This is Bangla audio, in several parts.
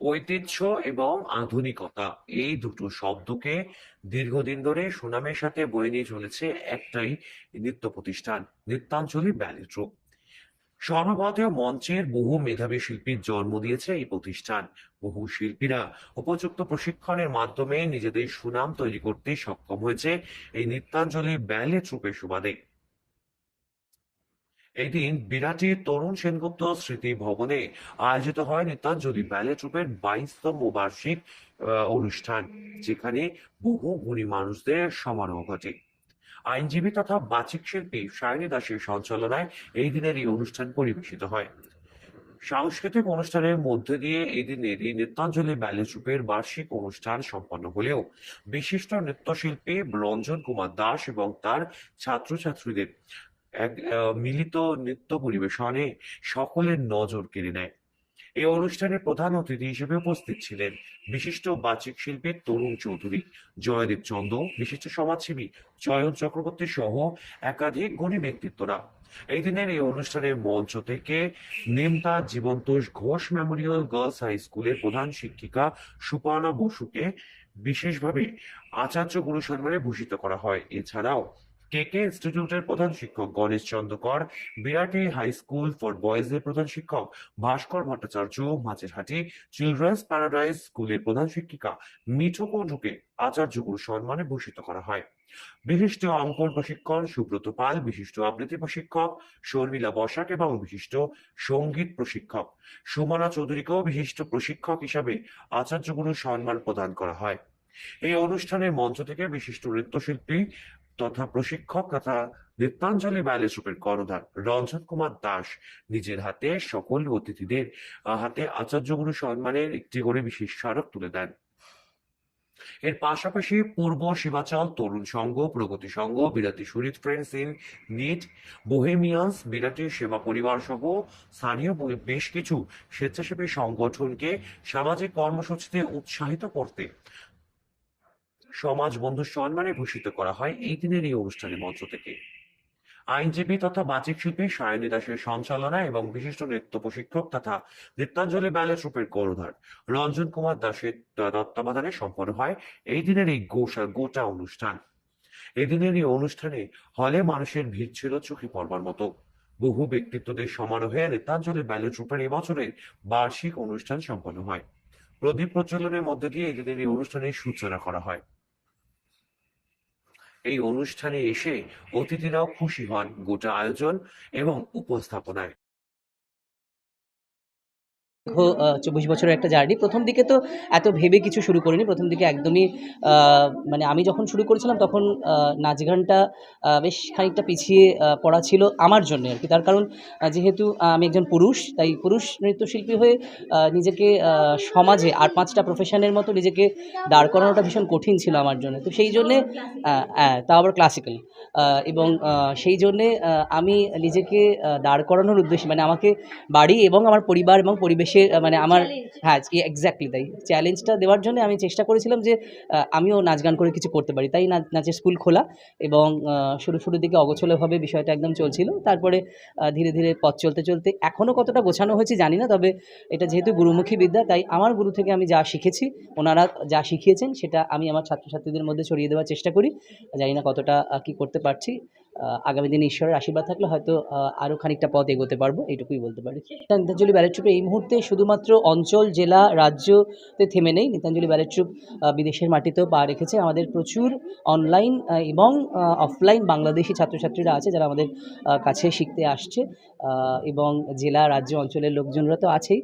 ঐতিহ্য এবং আধুনিকতা, এই দুটো শব্দকে দীর্ঘদিন ধরে সুনামের সাথে বয়ে নিয়ে চলেছে একটাই নৃত্য প্রতিষ্ঠান, নৃত্যাঞ্জলি ব্যালে ট্রুপ। সর্বভারতীয় মঞ্চের বহু মেধাবী শিল্পীর জন্ম দিয়েছে এই প্রতিষ্ঠান। বহু শিল্পীরা উপযুক্ত প্রশিক্ষণের মাধ্যমে নিজেদের সুনাম তৈরি করতে সক্ষম হয়েছে এই নৃত্যাঞ্জলি ব্যালে ট্রুপের সুবাদে। এই দিন বিরাটি তরুণ সেনগুপ্ত স্মৃতি ভবনে আয়োজিত হয় নৃত্যাঞ্জলি ব্যালে ট্রুপের বাইশতম বার্ষিক অনুষ্ঠান, যেখানে বহু গুণী মানুষদের সমারোহ ঘটে। আইনজীবী তথা বাচিক শিল্পী সায়নী দাসের সঞ্চালনায় এই দিনের এই অনুষ্ঠান পরিবেশিত হয়। সাংস্কৃতিক অনুষ্ঠানের মধ্যে দিয়ে এই দিনের এই নৃত্যাঞ্জলি ব্যালে ট্রুপের বার্ষিক অনুষ্ঠান সম্পন্ন হলেও বিশিষ্ট নৃত্যশিল্পী রঞ্জন কুমার দাস এবং তার ছাত্রছাত্রীদের এক মিলিত নৃত্য পরিবেশনে সকলের নজর কেড়ে নেয়। এই অনুষ্ঠানে প্রধান অতিথি হিসেবে উপস্থিত ছিলেন বিশিষ্ট বাচিক শিল্পী তরুণ চৌধুরী জয়দেব চন্দ, বিশিষ্ট সমাজসেবী জয়ন চক্রবর্তী সহ একাধিক গুণী ব্যক্তিত্বরা। এই দিনের এই অনুষ্ঠানের মঞ্চ থেকে Nemta Jibantosh Ghosh memorial girls high স্কুলের প্রধান শিক্ষিকা সুপর্ণা বসুকে বিশেষভাবে আচার্য গুরু সম্মানে ভূষিত করা হয়। এছাড়াও কে কে ইনস্টিটিউটের প্রধান শিক্ষক? Ganesh Chandrakar, Birati high school for বয়েজের প্রধান শিক্ষক, ভাস্কর ভট্টাচার্য মাঝেরহাটি চিলড্রেন্স প্যারাডাইজ স্কুলের প্রধান শিক্ষিকা মিঠু কুণ্ডুকে আচার্য গুরু সম্মানে ভূষিত করা হয়। বিশিষ্ট অঙ্কন প্রশিক্ষণ সুব্রত পাল, বিশিষ্ট আবৃত্তি প্রশিক্ষক শর্মিলা বসাক এবং বিশিষ্ট সংগীত প্রশিক্ষক। সুমনা চৌধুরীকেও বিশিষ্ট প্রশিক্ষক হিসাবে আচার্য গুরু সম্মান প্রদান করা হয়। এই অনুষ্ঠানের মঞ্চ থেকে বিশিষ্ট নৃত্যশিল্পী তথা প্রশিক্ষক তথা নৃত্যাঞ্জলি ব্যালে গ্রুপের কর্ণধার রঞ্জন কুমার দাস নিজের হাতে সকল অতিথিদের হাতে আচার্য গুরু সম্মানের একটি করে বিশেষ স্মারক তুলে দেন। এর পাশাপাশি পূর্ব শিবাচল তরুণ সংঘ, প্রগতি সংঘ বিরাটি শরীর friends in need Bohemians Birati সেবা পরিবার সহ স্থানীয় বেশ কিছু স্বেচ্ছাসেবী সংগঠনকে সামাজিক কর্মসূচিতে উৎসাহিত করতে সমাজ বন্ধু সম্মানে ভূষিত করা হয় এই দিনের এই অনুষ্ঠানের মঞ্চ থেকে। আইনজীবী তথা বাচিক শিল্পী সায়নী দাসের সঞ্চালনায় এবং বিশিষ্ট নৃত্য প্রশিক্ষক তথা নৃত্যাঞ্জলি ব্যালেট রূপের কর্ণধার রঞ্জন কুমার দাসের তত্ত্বাবধানে সম্পন্ন হয় এই দিনের এই গোসা, গোটা অনুষ্ঠান। এদিনের এই অনুষ্ঠানে হলে মানুষের ভিড় ছিল চোখে পড়বার মতো। বহু ব্যক্তিত্বদের সমারোহে নৃত্যাঞ্জলি ব্যালেট রূপের এবছরের বার্ষিক অনুষ্ঠান সম্পন্ন হয়। প্রদীপ প্রজ্বলনের মধ্যে দিয়ে এদিনের এই অনুষ্ঠানের সূচনা করা হয়। এই অনুষ্ঠানে এসে অতিথিরাও খুশি হন। গোটা আয়োজন এবং উপস্থাপনায়। দীর্ঘ চব্বিশ বছরের একটা জার্নি। প্রথম দিকে তো এত ভেবে কিছু শুরু করিনি। প্রথম দিকে একদমই মানে আমি যখন শুরু করেছিলাম তখন নাচ গানটা বেশ খানিকটা পিছিয়ে পড়া ছিল আমার জন্য আর কি। তার কারণ যেহেতু আমি একজন পুরুষ, তাই পুরুষ নৃত্যশিল্পী হয়ে নিজেকে সমাজে আর পাঁচটা প্রফেশনের মতো নিজেকে দাঁড় করানোটা ভীষণ কঠিন ছিল আমার জন্য। তো সেই জন্যে হ্যাঁ তা আবার ক্লাসিক্যাল এবং সেই জন্যে আমি নিজেকে দাঁড় করানোর উদ্দেশ্যে মানে আমাকে বাড়ি এবং আমার পরিবার এবং পরিবেশের আহ, মানে আমার হ্যাঁ এক্স্যাক্টলি তাই। চ্যালেঞ্জটা দেওয়ার জন্য আমি চেষ্টা করেছিলাম যে আমিও নাচ গান করে কিছু করতে পারি। তাই নাচ নাচের স্কুল খোলা এবং শুরু শুরুর দিকে অগোছলভাবে বিষয়টা একদম চলছিল। তারপরে ধীরে ধীরে পথ চলতে চলতে এখনও কতটা গোছানো হয়েছে জানি না তবে এটা যেহেতু গুরুমুখী বিদ্যা তাই আমার গুরু থেকে আমি যা শিখেছি ওনারা যা শিখিয়েছেন সেটা আমি আমার ছাত্রছাত্রীদের মধ্যে ছড়িয়ে দেওয়ার চেষ্টা করি। জানি না কতটা কি করতে পারছি। আগামী দিনে ঈশ্বরের আশীর্বাদ থাকলে হয়তো আরও খানিকটা পথ এগোতে পারব এইটুকুই বলতে পারি। নিতাঞ্জলি ব্যালেট এই মুহূর্তে শুধুমাত্র অঞ্চল, জেলা, রাজ্যতে থেমে নেই। নিতাঞ্জলি ব্যালেট বিদেশের মাটিতেও পা রেখেছে আমাদের প্রচুর অনলাইন এবং অফলাইন বাংলাদেশি ছাত্রছাত্রীরা আছে যারা আমাদের কাছে শিখতে আসছে। এবং জেলা, রাজ্য, অঞ্চলের লোকজনরা তো আছেই।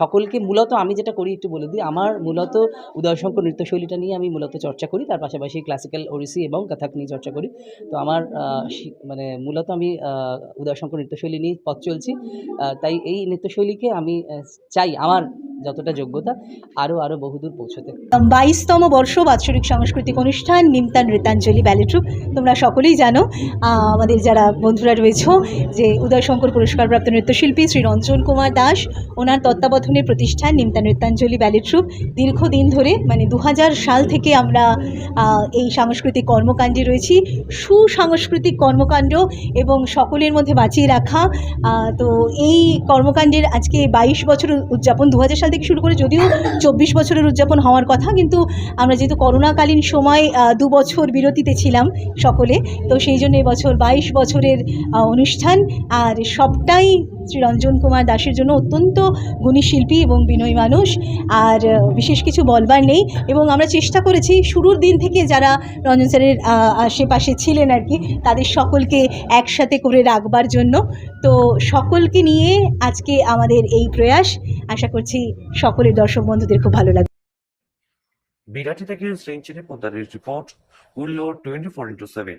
সকলকে মূলত আমি যেটা করি একটু বলে দিই, আমার মূলত উদয়শঙ্কর নৃত্যশৈলীটা নিয়ে আমি মূলত চর্চা করি। তার পাশাপাশি ক্লাসিক্যাল ওড়িশি এবং কথাক নিয়ে চর্চা করি। তো আমার মানে মূলত আমি উদয়শঙ্কর নৃত্যশৈলী নিয়ে পথ চলছি। তাই এই নৃত্যশৈলীকে আমি চাই আমার যতটা যোগ্যতা আরও আরও বহুদূর পৌঁছতে। বাইশতম বর্ষ বাৎসরিক সাংস্কৃতিক অনুষ্ঠান, নিমতান নৃত্যাঞ্জলি ব্যালেট্রুপ তোমরা সকলেই জানো আমাদের যারা বন্ধুরা রয়েছ, যে উদয়শঙ্কর পুরস্কারপ্রাপ্ত নৃত্যশিল্পী শ্রী রঞ্জন কুমার দাস, ওনার তত্ত্বাবধানে প্রতিষ্ঠান নিমতান নৃত্যাঞ্জলি ব্যালেট্রুপ দীর্ঘদিন ধরে মানে দু হাজার সাল থেকে আমরা এই সাংস্কৃতিক কর্মকাণ্ডে রয়েছি। সুসাংস্কৃতিক সাংস্কৃতিক কর্মকাণ্ড এবং সকলের মধ্যে বাঁচিয়ে রাখা। তো এই কর্মকাণ্ডের আজকে বাইশ বছরের উদযাপন দু হাজার সাল থেকে শুরু করে যদিও চব্বিশ বছরের উদযাপন হওয়ার কথা, কিন্তু আমরা যেহেতু করোনাকালীন সময় দু বছর বিরতিতে ছিলাম সকলে, তো সেই জন্য এবছর বাইশ বছরের অনুষ্ঠান। আর সবটাই শ্রী রঞ্জন কুমার দাসের জন্য অত্যন্ত গুণী শিল্পী এবং বিনয়ী মানুষ। আর বিশেষ কিছু বলবার নেই। এবং আমরা চেষ্টা করেছি শুরুর দিন থেকে যারা রঞ্জন স্যারের আশেপাশে ছিলেন আর কি, তাদের সকলকে একসাথে করে রাখবার জন্য। তো সকলকে নিয়ে আজকে আমাদের এই প্রয়াস। আশা করছি সকলের দর্শক বন্ধুদের খুব ভালো লাগবে। বিরাটি থেকে শ্রেণি পদ্মারের রিপোর্ট উল্লো টোয়েন্টি ফোর ইন্টু সেভেন